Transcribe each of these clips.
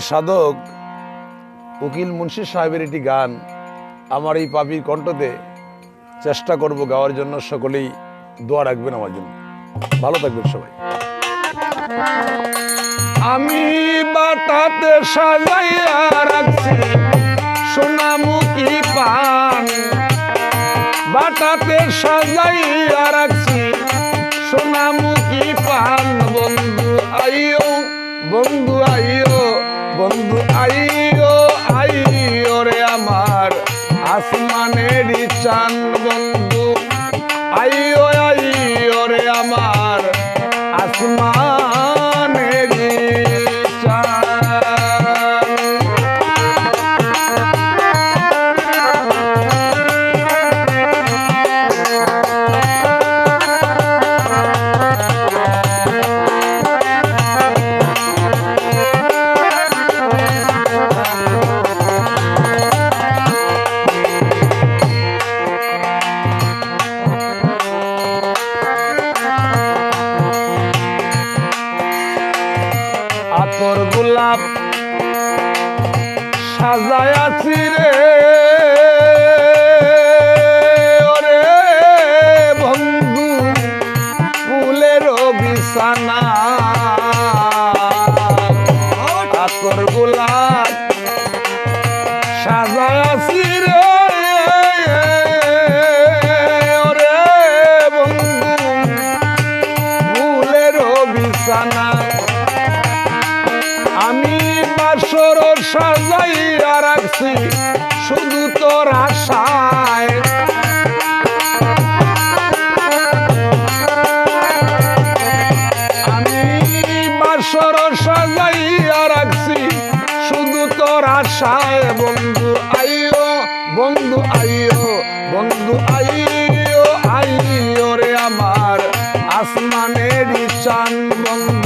সাধক উকিল মুন্সি সাহেবের একটি গান আমার এই পাপির কণ্ঠতে চেষ্টা করব গাওয়ার জন্য। সকলেই দোয়া রাখবেন আমার জন্য। ভালো থাকবেন সবাই। আমি বাটাতে সাজাইয়া রাখছি সোনামুখী পান। বাটাতে সাজাইয়া সাজায়াছি রে ওরে ফুলের বিছানা। আমি বাসর সাজাইয়া রাখছি শুধু তোর আশায় বন্ধু আইও বন্ধু আইও বন্ধু আইও আইও রে আমার আসমানের চান বন্ধু।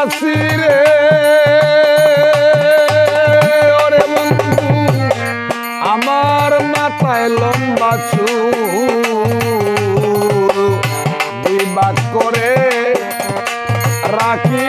আসি রে। ওরে আমার মাথায় লম্বা বিবাদ করে রাখি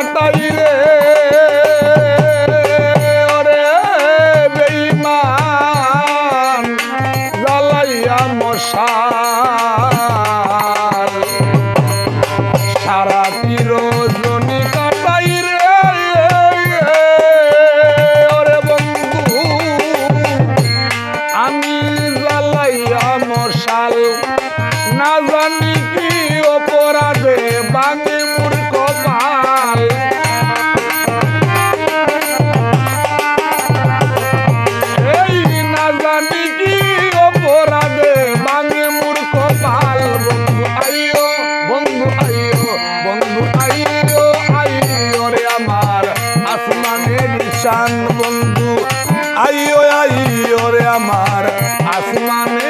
রজনী ওরে বেঈমান জ্বালাইয়া মশাল। সারাটি রজনী কাটাই রে ওরে বন্ধু, আমি জ্বালাইয়া মশাল, না জানি কি আইও আইও রে আমার আসমানে।